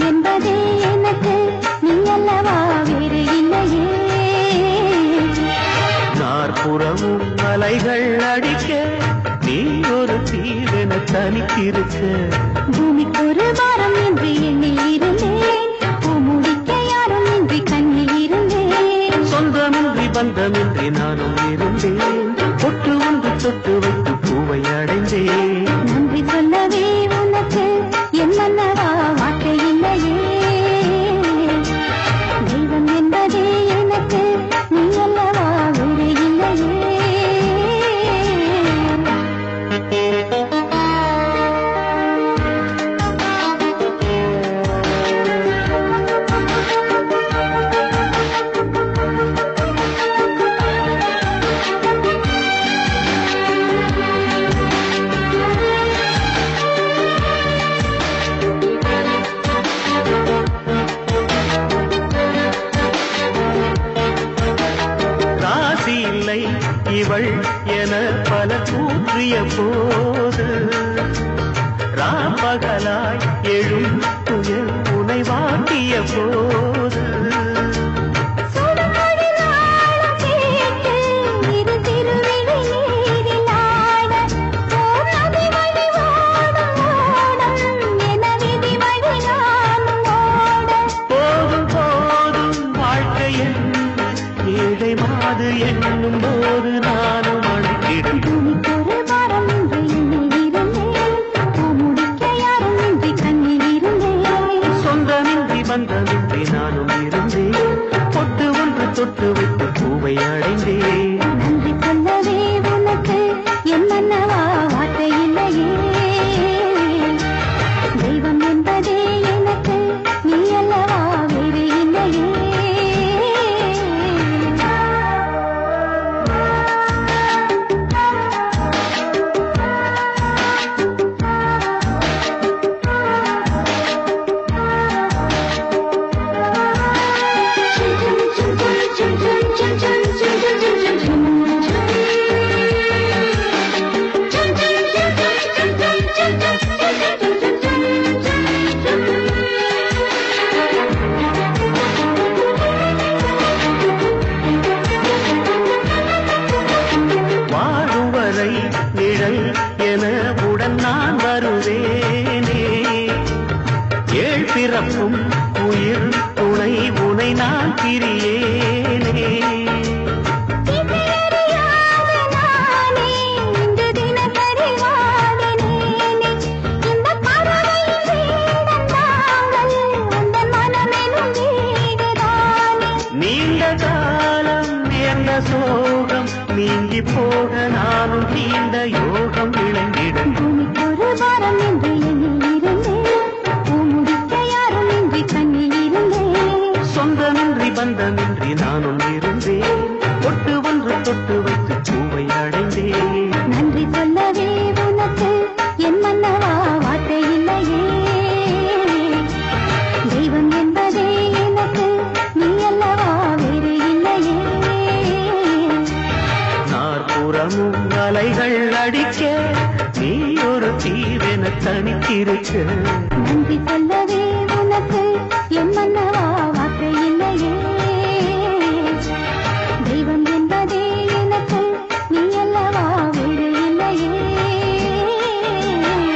என்பதே எனக்கு நீ அல்லவா வேறு இல்லையே. நாற்புறமும் அலைகள் அடிக்க நீ ஒரு தீவென தனித்திருக்க. பூமிக்கு ஒரு வாரம் என்று எண்ணில் இருந்தேன். முடிக்க யாரும் இன்றி கண்ணில் இருந்தேன். சொந்தமின்றி பந்தமின்றி நானும் இருந்தேன் என பல கூற்றிய போது ராப்பகலாய் எழும் துயர் உனை வாட்டிய போது. சுடுமொழி நாளும் பூவை அடைந்தே. நன்றி சொல்லவே உனக்கு என் மன்னவா? சோகம் நீங்கி போக நானும் நீண்ட யோகம் விளங்கிடும் பூமிக்கொரு வாரம் என்று சொந்தமின்றி பந்தமின்றி நானும் இருந்தேன். பொட்டு ஒன்று தொட்டு நீ ஒரு தீவென தனித்திருக்க. நன்றி சொல்லவே உனக்கு